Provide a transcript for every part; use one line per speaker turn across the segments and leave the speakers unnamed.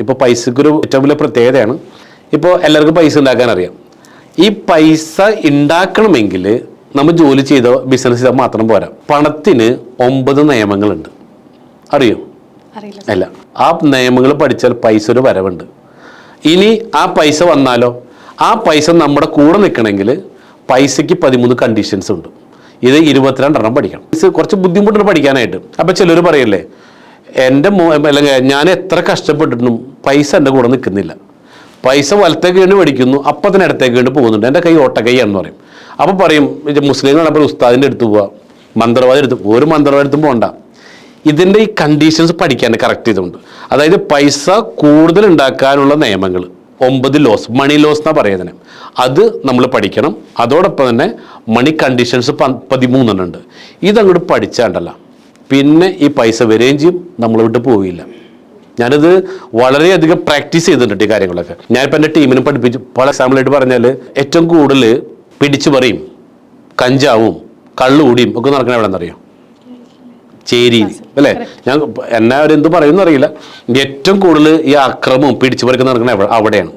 ഇപ്പോൾ പൈസക്കൊരു ഏറ്റവും വലിയ പ്രത്യേകതയാണ്. ഇപ്പോൾ എല്ലാവർക്കും പൈസ ഉണ്ടാക്കാൻ അറിയാം. ഈ പൈസ ഉണ്ടാക്കണമെങ്കിൽ നമ്മൾ ജോലി ചെയ്തോ ബിസിനസ് ചെയ്തോ മാത്രം പോരാ. പണത്തിന് ഒമ്പത് നിയമങ്ങളുണ്ട്. അറിയോ? അല്ല. ആ നിയമങ്ങൾ പഠിച്ചാൽ പൈസ ഒരു വരവുണ്ട്. ഇനി ആ പൈസ വന്നാലോ? ആ പൈസ നമ്മുടെ കൂടെ നിൽക്കണമെങ്കിൽ പൈസയ്ക്ക് പതിമൂന്ന് കണ്ടീഷൻസ് ഉണ്ട്. ഇത് ഇരുപത്തിരണ്ടെണ്ണം പഠിക്കണം. ഇത് കുറച്ച് ബുദ്ധിമുട്ടുണ്ട് പഠിക്കാനായിട്ട്. അപ്പോൾ ചിലർ പറയല്ലേ എന്റെ മോ അല്ലെങ്കിൽ ഞാൻ എത്ര കഷ്ടപ്പെട്ടിട്ടും പൈസ എന്റെ കൂടെ നിൽക്കുന്നില്ല. പൈസ വലത്തേക്ക് വേണ്ടി മേടിക്കുന്നു അപ്പം തന്നെ ഇടത്തേക്ക് വേണ്ടി പോകുന്നുണ്ട്. എന്റെ കൈ ഓട്ടക്കൈയാണെന്ന് പറയും. അപ്പോൾ പറയും മുസ്ലിങ്ങളപ്പോൾ ഉസ്താദിന്റെ അടുത്ത് പോവുക മന്ത്രവാദം എടുത്ത് ഒരു മന്ത്രവാദം എടുത്തും പോകണ്ട ഇതിന്റെ ഈ കണ്ടീഷൻസ് പഠിക്കാൻ കറക്റ്റ് ചെയ്തുകൊണ്ട്. അതായത് പൈസ കൂടുതൽ ഉണ്ടാക്കാനുള്ള നിയമങ്ങൾ. ഒമ്പത് ലോസ് മണി ലോസ് എന്നാണ് പറയുന്നത് അത് നമ്മൾ പഠിക്കണം. അതോടൊപ്പം തന്നെ മണി കണ്ടീഷൻസ് പതിമൂന്നെണ്ണം ഉണ്ട്. ഇതങ്ങോട്ട് പഠിച്ചാണ്ടല്ല. പിന്നെ ഈ പൈസ വരികയും ചെയ്യും നമ്മൾ വിട്ട് പോവില്ല ഞാനിത് വളരെയധികം പ്രാക്ടീസ് ചെയ്തിട്ടുണ്ട് ഈ കാര്യങ്ങളൊക്കെ. ഞാനിപ്പോൾ എന്റെ ടീമിനെ പഠിപ്പിച്ചു പല എക്സാമ്പിളായിട്ട് പറഞ്ഞാൽ ഏറ്റവും കൂടുതൽ പിടിച്ചു പറയും കഞ്ചാവും കള്ളുകൂടിയും ഒക്കെ നടക്കണ എവിടെ നിന്നറിയോ ചേരിയിൽ അല്ലേ? ഞാൻ എന്നെ അവരെന്ത് പറയുമെന്ന് അറിയില്ല. ഏറ്റവും കൂടുതൽ ഈ അക്രമവും പിടിച്ചു പറിക്കുന്ന നടക്കണ അവിടെയാണ്.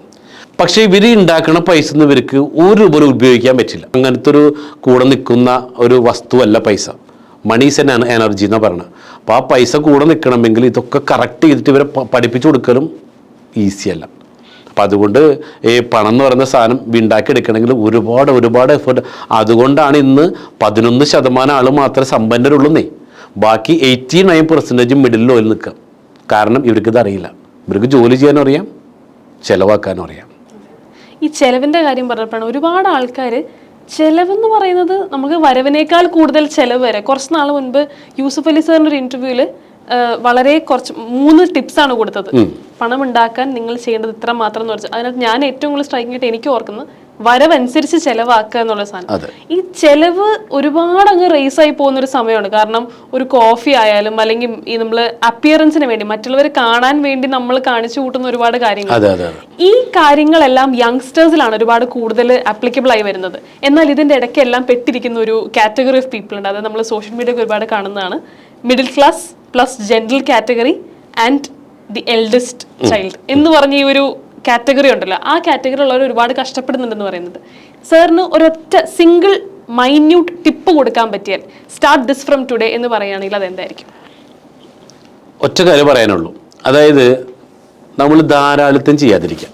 പക്ഷേ ഇവർ ഉണ്ടാക്കുന്ന പൈസ ഒന്നും ഇവർക്ക് ഒരു രൂപ ഉപയോഗിക്കാൻ പറ്റില്ല. അങ്ങനത്തെ ഒരു കൂടെ നിൽക്കുന്ന ഒരു വസ്തുവല്ല പൈസ. മണീസ് ആൻഡ് എനർജി എന്നാണ് പറയുന്നത് അപ്പോൾ ആ പൈസ കൂടെ നിൽക്കണമെങ്കിൽ ഇതൊക്കെ കറക്റ്റ് ചെയ്തിട്ട് ഇവരെ പഠിപ്പിച്ചു കൊടുക്കലും ഈസിയല്ല അപ്പം അതുകൊണ്ട് ഈ പണം എന്ന് പറയുന്ന സാധനം ഉണ്ടാക്കി എടുക്കണമെങ്കിൽ ഒരുപാട് ഒരുപാട് എഫേർട്ട് അതുകൊണ്ടാണ് ഇന്ന് പതിനൊന്ന് ശതമാനം ആൾ മാത്രമേ സമ്പന്നരുള്ളൂന്നേ. ബാക്കി എയ്റ്റി നയൻ പെർസെന്റേജ് മിഡിൽ ഓയിൽ നിൽക്കാം കാരണം ഇവർക്ക് ഇത് അറിയില്ല. ഇവർക്ക് ജോലി ചെയ്യാനും അറിയാം ചിലവാക്കാനും അറിയാം.
ഈ ചെലവിന്റെ കാര്യം പറഞ്ഞപ്പോഴാണ് ഒരുപാട് ആൾക്കാർ ചെലവെന്ന് പറയുന്നത് നമുക്ക് വരവിനേക്കാൾ കൂടുതൽ ചെലവ് വരെ. കുറച്ച് നാൾ മുൻപ് യൂസുഫ് അലി സാറിന്റെ ഒരു ഇന്റർവ്യൂവിൽ വളരെ കുറച്ച് മൂന്ന് ടിപ്സ് ആണ് കൊടുത്തത്. പണം ഉണ്ടാക്കാൻ നിങ്ങൾ ചെയ്യേണ്ടത് ഇത്ര മാത്രം എന്ന് പറഞ്ഞു. അതിനകത്ത് ഞാൻ ഏറ്റവും കൂടുതൽ സ്ട്രൈക്കിംഗ് ആയിട്ട് എനിക്ക് ഓർക്കുന്നത് വരവനുസരിച്ച് ചെലവാക്കുക എന്നുള്ള സാധനം. ഈ ചെലവ് ഒരുപാട് അങ്ങ് റേസ് ആയി പോകുന്ന ഒരു സമയമാണ്. കാരണം ഒരു കോഫി ആയാലും അല്ലെങ്കിൽ ഈ നമ്മൾ അപ്പിയറൻസിന് വേണ്ടി മറ്റുള്ളവരെ കാണാൻ വേണ്ടി നമ്മൾ കാണിച്ചു കൂട്ടുന്ന ഒരുപാട് കാര്യങ്ങൾ. ഈ കാര്യങ്ങളെല്ലാം യങ്സ്റ്റേഴ്സിലാണ് ഒരുപാട് കൂടുതൽ ആപ്ലിക്കബിൾ ആയി വരുന്നത്. എന്നാൽ ഇതിന്റെ ഇടയ്ക്കെല്ലാം പെട്ടിരിക്കുന്ന ഒരു കാറ്റഗറി ഓഫ് പീപ്പിൾ ഉണ്ട്. അത് നമ്മൾ സോഷ്യൽ മീഡിയ ഒരുപാട് കാണുന്നതാണ്. Middle class plus general category and the eldest child എന്ന് പറഞ്ഞ ഈ ഒരു കാറ്റഗറി ഉണ്ടല്ലോ. ആ കാറ്റഗറി ഉള്ളവർ ഒരുപാട് കഷ്ടപ്പെടുന്നുണ്ടെന്ന് പറയുന്നത്. സാറിന് ഒരൊറ്റ സിംഗിൾ മൈന്യൂട്ട് ടിപ്പ് കൊടുക്കാൻ പറ്റിയാൽ സ്റ്റാർട്ട് ദിസ് ഫ്രം ടുഡേ എന്ന് പറയുകയാണെങ്കിൽ അത് എന്തായിരിക്കും
ഒറ്റ കാര്യം പറയാനുള്ളൂ. അതായത് നമ്മൾ ധാരാളിത്തം ചെയ്യാതിരിക്കുക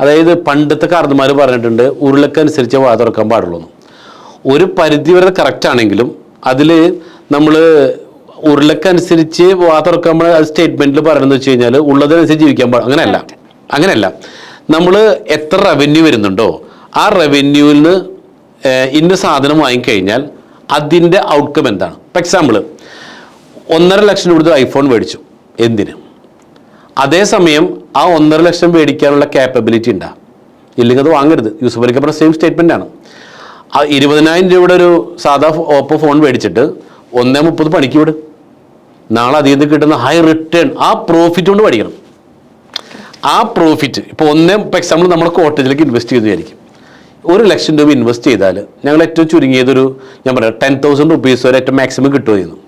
അതായത് പണ്ടത്തെ കാർന്നുമാർ പറഞ്ഞിട്ടുണ്ട് ഉരുളക്കനുസരിച്ച് വാ തുറക്കാൻ പാടുള്ളൂ ഒരു പരിധി വരെ കറക്റ്റ് ആണെങ്കിലും അതിൽ നമ്മൾ ഉരുളക്കനുസരിച്ച് വാ തുറക്കുമ്പോൾ അത് സ്റ്റേറ്റ്മെന്റിൽ പറയണമെന്ന് വെച്ച് കഴിഞ്ഞാൽ ഉള്ളതിനനുസരിച്ച് ജീവിക്കാൻ പാടും അങ്ങനെയല്ല. അങ്ങനെയല്ല. നമ്മൾ എത്ര റവന്യൂ വരുന്നുണ്ടോ ആ റവന്യൂവിൽ നിന്ന് ഇന്ന സാധനം വാങ്ങിക്കഴിഞ്ഞാൽ അതിന്റെ ഔട്ട്കം എന്താണ്? ഇപ്പം എക്സാമ്പിൾ ഒന്നര ലക്ഷം കൊടുത്ത് ഐഫോൺ മേടിച്ചു. എന്തിന്? അതേസമയം ആ ഒന്നര ലക്ഷം മേടിക്കാനുള്ള ക്യാപ്പബിലിറ്റി ഉണ്ടാ. ഇല്ലെങ്കിൽ അത് വാങ്ങരുത്. യൂസഫ് അലിക്ക് സെയിം സ്റ്റേറ്റ്മെന്റ് ആണ്. ആ ഇരുപതിനായിരം രൂപയുടെ ഒരു സാധാ ഓപ്പോ ഫോൺ മേടിച്ചിട്ട് ഒന്നേ മുപ്പത് പണിക്ക് വിട്. നാളെ അതിൽ നിന്ന് കിട്ടുന്ന ഹൈ റിട്ടേൺ ആ പ്രോഫിറ്റ് കൊണ്ട് പഠിക്കണം ആ പ്രോഫിറ്റ് ഇപ്പോൾ ഒന്ന് ഇപ്പോൾ എക്സാമ്പിൾ നമ്മൾ കോട്ടേജിലേക്ക് ഇൻവെസ്റ്റ് ചെയ്തു വിചാരിക്കും. ഒരു ലക്ഷം രൂപ ഇൻവെസ്റ്റ് ചെയ്താൽ ഞങ്ങൾ ഏറ്റവും ചുരുങ്ങിയതൊരു ഞാൻ പറയാം ടെൻ തൗസൻഡ് റുപ്പീസ് വരെ ഏറ്റവും മാക്സിമം കിട്ടുമായിരുന്നു.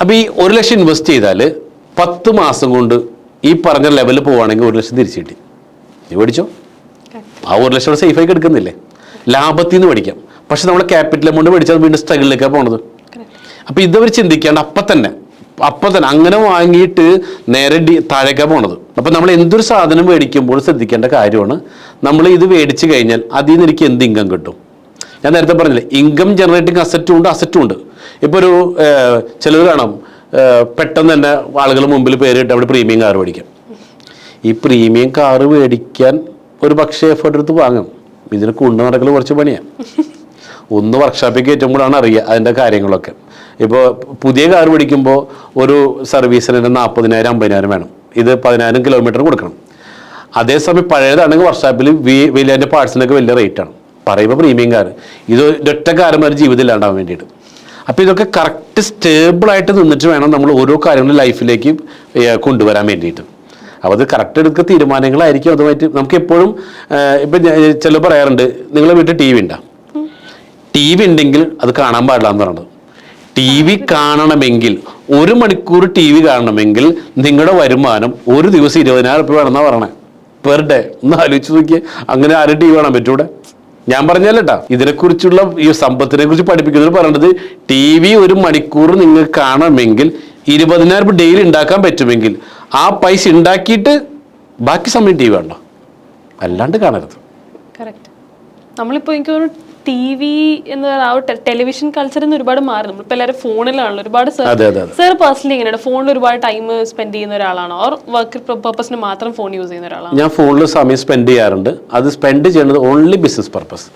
അപ്പോൾ ഈ ഒരു ലക്ഷം ഇൻവെസ്റ്റ് ചെയ്താൽ പത്ത് മാസം കൊണ്ട് ഈ പറഞ്ഞ ലെവലിൽ പോവുകയാണെങ്കിൽ ഒരു ലക്ഷം തിരിച്ചു കിട്ടി. നീ പഠിച്ചോ ആ ഒരു ലക്ഷം സേഫായി എടുക്കുന്നില്ലേ? ലാഭത്തിൽ നിന്ന് പഠിക്കാം പക്ഷെ നമ്മൾ ക്യാപിറ്റൽ എമൗണ്ട് മേടിച്ചാൽ വീണ്ടും സ്ട്രഗിളിലേക്കാണ് പോണത്. അപ്പോൾ ഇതവർ ചിന്തിക്കാണ്ട് അപ്പം തന്നെ അപ്പം തന്നെ അങ്ങനെ വാങ്ങിയിട്ട് നേരെ ഡി താഴേക്കാണ് പോണത്. അപ്പം നമ്മൾ എന്തൊരു സാധനം മേടിക്കുമ്പോൾ ശ്രദ്ധിക്കേണ്ട കാര്യമാണ്. നമ്മൾ ഇത് മേടിച്ചു കഴിഞ്ഞാൽ അതിൽ നിന്ന് എനിക്ക് എന്ത് ഇൻകം കിട്ടും? ഞാൻ നേരത്തെ പറഞ്ഞില്ലേ ഇൻകം ജനറേറ്റിംഗ് അസറ്റും ഉണ്ട് അസറ്റും ഉണ്ട്. ഇപ്പോൾ ഒരു ചിലവ് കാണാം പെട്ടെന്ന് തന്നെ ആളുകൾ മുമ്പിൽ പേരിട്ട് അവിടെ പ്രീമിയം കാർ മേടിക്കാം. ഈ പ്രീമിയം കാറ് മേടിക്കാൻ ഒരു പക്ഷേ എഫേർട്ട് എടുത്ത് വാങ്ങും. ഇതിന് കൊണ്ടു നടക്കൽ കുറച്ച് പണിയാണ് ഒന്ന് വർക്ക്ഷോപ്പിൽ കയറ്റുമ്പോഴാണ് അറിയുക അതിന്റെ കാര്യങ്ങളൊക്കെ. ഇപ്പോൾ പുതിയ കാർ പിടിക്കുമ്പോൾ ഒരു സർവീസിന് തന്നെ നാൽപ്പതിനായിരം അമ്പതിനായിരം വേണം. ഇത് പതിനായിരം കിലോമീറ്റർ കൊടുക്കണം. അതേസമയം പഴയതാണെങ്കിൽ വർഷാപ്പിൽ വലിയ അതിന്റെ പാർട്സിനൊക്കെ വലിയ റേറ്റാണ് പറയുമ്പോൾ പ്രീമിയം കാർ ഇത് ഒറ്റ കാരന്മാർ ജീവിതം ഇല്ലാണ്ടാവാൻ വേണ്ടിയിട്ട്. അപ്പോൾ ഇതൊക്കെ കറക്റ്റ് സ്റ്റേബിളായിട്ട് നിന്നിട്ട് വേണം നമ്മൾ ഓരോ കാര്യങ്ങളും ലൈഫിലേക്ക് കൊണ്ടുവരാൻ വേണ്ടിയിട്ട്. അപ്പോൾ അത് കറക്റ്റ് എടുക്കുന്ന തീരുമാനങ്ങളായിരിക്കും. അതുമായിട്ട് നമുക്ക് എപ്പോഴും ഇപ്പം ചില പറയാറുണ്ട് നിങ്ങളെ വീട്ടിൽ ടി വി ഉണ്ടാ ടി വി ഉണ്ടെങ്കിൽ അത് കാണാൻ പാടില്ല എന്ന് പറയുന്നത് ടി വി കാണണമെങ്കിൽ ഒരു മണിക്കൂർ ടി വി കാണണമെങ്കിൽ നിങ്ങളുടെ വരുമാനം ഒരു ദിവസം ഇരുപതിനായിരം റുപ്യ വേണമെന്നാ പറയണേ. പെർ ഡേ ഒന്ന് ആലോചിച്ച് നോക്കിയേ. അങ്ങനെ ആരും ടി വി കാണാൻ പറ്റൂടെ? ഞാൻ പറഞ്ഞല്ലേട്ടാ ഇതിനെക്കുറിച്ചുള്ള ഈ സമ്പത്തിനെ കുറിച്ച് പഠിപ്പിക്കുന്നവർ പറയേണ്ടത് ടി വി ഒരു മണിക്കൂർ നിങ്ങൾ കാണണമെങ്കിൽ ഇരുപതിനായിരം രൂപ ഡെയിലി ഉണ്ടാക്കാൻ പറ്റുമെങ്കിൽ ആ പൈസ ഉണ്ടാക്കിയിട്ട് ബാക്കി സമയം ടി വി വേണ്ട അല്ലാണ്ട് കാണരുത്.
കറക്റ്റ് നമ്മളിപ്പോൾ എനിക്ക് തോന്നുന്നു ടി വി എന്ന് ആ ടെലിവിഷൻ കൾച്ചറിൽ നിന്ന് ഒരുപാട് മാറി. നമ്മളിപ്പോൾ എല്ലാവരും ഫോണിലാണല്ലോ. ഒരുപാട്
സർ
സാർ പേഴ്സണലി എങ്ങനെയാണ്? ഫോണിൽ ഒരുപാട് ടൈം സ്പെൻഡ് ചെയ്യുന്ന ഒരാളാണോ? ഓർ വർക്ക് പർപ്പസിന് മാത്രം ഫോൺ യൂസ് ചെയ്യുന്ന ഒരാളാണ്?
ഞാൻ ഫോണിൽ സമയം സ്പെൻഡ് ചെയ്യാറുണ്ട്. അത് സ്പെൻഡ് ചെയ്യുന്നത് ഓൺലി ബിസിനസ് പർപ്പസ്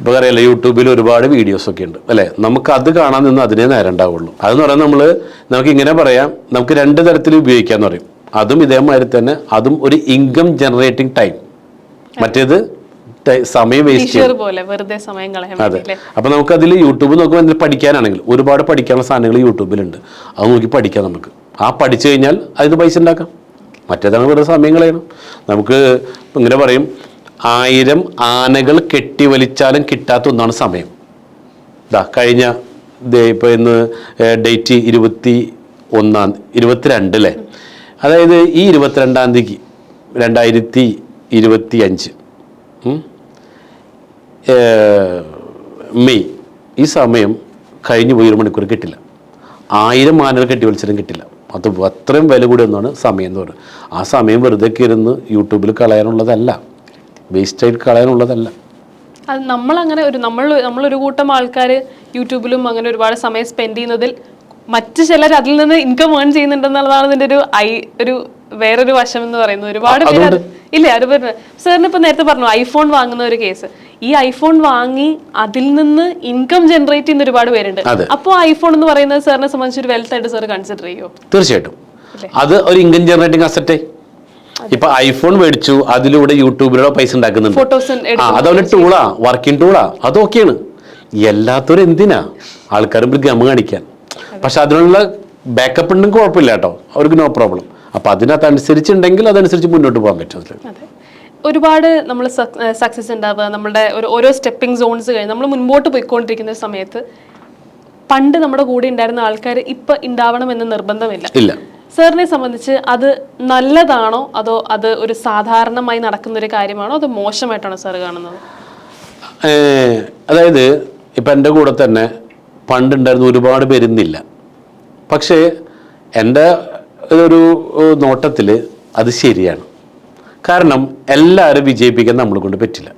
ഇപ്പോൾ അറിയാലോ യൂട്യൂബിൽ ഒരുപാട് വീഡിയോസ് ഒക്കെ ഉണ്ട്. അല്ലേ? നമുക്ക് അത് കാണാൻ നിന്ന് അതിനെ നേരം ഉണ്ടാവുള്ളൂ. അതെന്ന് പറയുന്നത് നമ്മൾ നമുക്ക് ഇങ്ങനെ പറയാം. നമുക്ക് രണ്ട് തരത്തിൽ ഉപയോഗിക്കാന്ന് പറയും. അതും ഇതേമാതിരി തന്നെ. അതും ഒരു ഇൻകം ജനറേറ്റിംഗ് ടൈം മറ്റേത് സമയം വേസ്റ്റ് ചെയ്യും.
ടീച്ചർ പോലെ വെറുതെ സമയം കളയാൻ
അതെ. അപ്പൊ നമുക്ക് അതിൽ യൂട്യൂബ് നോക്കുമ്പോൾ എന്തെങ്കിലും പഠിക്കാനാണെങ്കിൽ ഒരുപാട് പഠിക്കാനുള്ള സാധനങ്ങൾ യൂട്യൂബിലുണ്ട്. അത് നോക്കി പഠിക്കാം നമുക്ക്. ആ പഠിച്ചു കഴിഞ്ഞാൽ അതിന് പൈസ ഉണ്ടാക്കാം. മറ്റേതാണ് വെറുതെ സമയം കളയണം. നമുക്ക് ഇങ്ങനെ പറയും ആയിരം ആനകൾ കെട്ടി വലിച്ചാലും കിട്ടാത്ത ഒന്നാണ് സമയം. ഇതാ കഴിഞ്ഞ ഇപ്പോൾ ഇന്ന് ഡേറ്റ് ഇരുപത്തി ഒന്നാം ഇരുപത്തിരണ്ട് അല്ലേ? അതായത് ഈ ഇരുപത്തിരണ്ടാം തീയതിക്ക് രണ്ടായിരത്തി ഇരുപത്തി അഞ്ച് മെയ് ഈ സമയം കഴിഞ്ഞു പോയി ഒരു മണിക്കൂർ കിട്ടില്ല. ആയിരം ആനകൾ കെട്ടി വലിച്ചാലും കിട്ടില്ല. അത് അത്രയും വില കൂടി ഒന്നാണ് സമയം എന്ന് പറയുന്നത്. ആ സമയം വെറുതെ ഇരുന്ന് യൂട്യൂബിൽ കളയാനുള്ളതല്ല. വേസ്റ്റായിട്ട് കളയാനുള്ളതല്ല.
അത് നമ്മളങ്ങനെ ഒരു നമ്മൾ നമ്മളൊരു കൂട്ടം ആൾക്കാർ യൂട്യൂബിലും അങ്ങനെ ഒരുപാട് സമയം സ്പെൻഡ് ചെയ്യുന്നതിൽ മറ്റു ചിലർ അതിൽ നിന്ന് ഇൻകം ഏൺ ചെയ്യുന്നുണ്ടെന്നുള്ളതാണ് ഇതിന്റെ ഒരു ഐ ഒരു വേറൊരു വശം എന്ന് പറയുന്നത്. ഒരുപാട് പേര് ഇല്ല അത് പറഞ്ഞു. സാറിന് ഇപ്പൊ നേരത്തെ പറഞ്ഞു ഐഫോൺ വാങ്ങുന്ന ഒരു കേസ്. ഈ ഐഫോൺ വാങ്ങി അതിൽ നിന്ന് ഇൻകം ജനറേറ്റ് ചെയ്യുന്ന ഒരുപാട് പേരുണ്ട്. അപ്പോൾ ഐഫോൺ എന്ന് പറയുന്നത് സാറിനെ സംബന്ധിച്ച് ഒരു വെൽത്ത് ആയിട്ട് സാർ കൺസിഡർ ചെയ്യുമോ
തീർച്ചയായിട്ടും. അത് ഒരു ഇൻകം ജനറേറ്റിംഗ് അസറ്റേ ഇപ്പൊ ഐഫോൺ മേടിച്ചു അതിലൂടെ യൂട്യൂബിലൂടെ പൈസ ഉണ്ടാക്കുന്നുണ്ട്. അതവന്റെ ടൂളാ വർക്കിംഗ് ടൂളാ അതൊക്കെയാണ് എല്ലാത്തവരും എന്തിനാ? ആൾക്കാരും ഒരു ഗമ കാണിക്കാൻ. പക്ഷെ അതിനുള്ള ബാക്കപ്പ് ഉണ്ടെങ്കിൽ കുഴപ്പമില്ല കേട്ടോ. അവർക്ക് നോ പ്രോബ്ലം അപ്പൊ അതിനകത്ത് അനുസരിച്ചുണ്ടെങ്കിൽ അതനുസരിച്ച് മുന്നോട്ട് പോകാൻ പറ്റും അതിൽ
അതെ. ഒരുപാട് നമ്മൾ സക്സസ് ഉണ്ടാവുക നമ്മുടെ ഒരു ഓരോ സ്റ്റെപ്പിംഗ് സോൺസ് കഴിഞ്ഞ് നമ്മൾ മുൻപോട്ട് പോയിക്കൊണ്ടിരിക്കുന്ന സമയത്ത് പണ്ട് നമ്മുടെ കൂടെ ഉണ്ടായിരുന്ന ആൾക്കാർ ഇപ്പൊ ഉണ്ടാവണമെന്ന് നിർബന്ധമില്ല.
ഇല്ല.
സാറിനെ സംബന്ധിച്ച് അത് നല്ലതാണോ? അതോ അത് ഒരു സാധാരണമായി നടക്കുന്ന ഒരു കാര്യമാണോ? അത് മോശമായിട്ടാണോ സാർ കാണുന്നത്?
അതായത് ഇപ്പം എന്റെ കൂടെ തന്നെ പണ്ടുണ്ടായിരുന്ന ഒരുപാട് പേരുന്നില്ല. പക്ഷേ എന്റെ ഒരു നോട്ടത്തിൽ അത് ശരിയാണ്. കാരണം എല്ലാവരും വിജയിപ്പിക്കാൻ നമ്മളെ കൊണ്ട് പറ്റില്ല.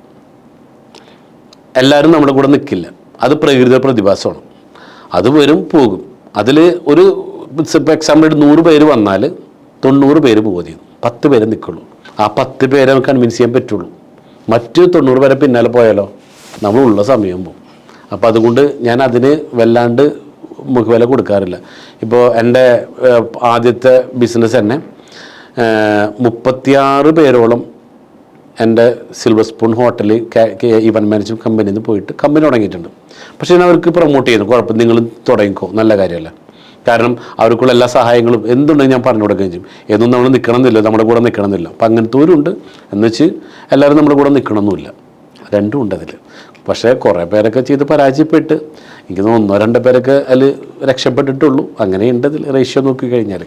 എല്ലാവരും നമ്മുടെ കൂടെ നിൽക്കില്ല അത് പ്രകൃതി പ്രതിഭാസമാണ്. അത് വരും പോകും. അതിൽ ഒരു ഇപ്പോൾ എക്സാമ്പിൾ നൂറ് പേര് വന്നാൽ തൊണ്ണൂറ് പേര് പോകും പത്ത് പേര് നിൽക്കുള്ളൂ ആ പത്ത് പേരെ നമുക്ക് കൺവിൻസ് ചെയ്യാൻ പറ്റുള്ളൂ. മറ്റ് തൊണ്ണൂറ് പേരെ പിന്നാലെ പോയാലോ? നമ്മളുള്ള സമയം പോകും. അപ്പോൾ അതുകൊണ്ട് ഞാൻ അതിന് വല്ലാണ്ട് മുഖവില കൊടുക്കാറില്ല. ഇപ്പോൾ എന്റെ ആദ്യത്തെ ബിസിനസ് തന്നെ മുപ്പത്തിയാറ് പേരോളം എന്റെ silver spoon hotel event management കമ്പനിയിൽ നിന്ന് പോയിട്ട് കമ്പനി തുടങ്ങിയിട്ടുണ്ട്. പക്ഷേ ഞാൻ അവർക്ക് പ്രൊമോട്ട് ചെയ്യുന്നു. കുഴപ്പം നിങ്ങൾ തുടങ്ങിക്കോ. നല്ല കാര്യമല്ല? കാരണം അവർക്കുള്ള എല്ലാ സഹായങ്ങളും എന്തുണ്ടെങ്കിൽ ഞാൻ പറഞ്ഞു കൊടുക്കുകയും ചെയ്യും. എന്നും നമ്മൾ നിൽക്കണമെന്നില്ല നമ്മുടെ കൂടെ നിൽക്കണമെന്നില്ല അപ്പം അങ്ങനത്തവരുണ്ട് എന്ന് വെച്ച് എല്ലാവരും നമ്മുടെ കൂടെ നിൽക്കണമെന്നില്ല രണ്ടും ഉണ്ട് അതിൽ പക്ഷേ കുറേ പേരൊക്കെ ചെയ്ത് പരാജയപ്പെട്ട്. എനിക്ക് തോന്നുന്നു ഒന്നോ രണ്ടോ പേരൊക്കെ അതിൽ രക്ഷപ്പെട്ടിട്ടുള്ളൂ. അങ്ങനെയുണ്ട് അതിൽ റേഷ്യോ നോക്കി കഴിഞ്ഞാൽ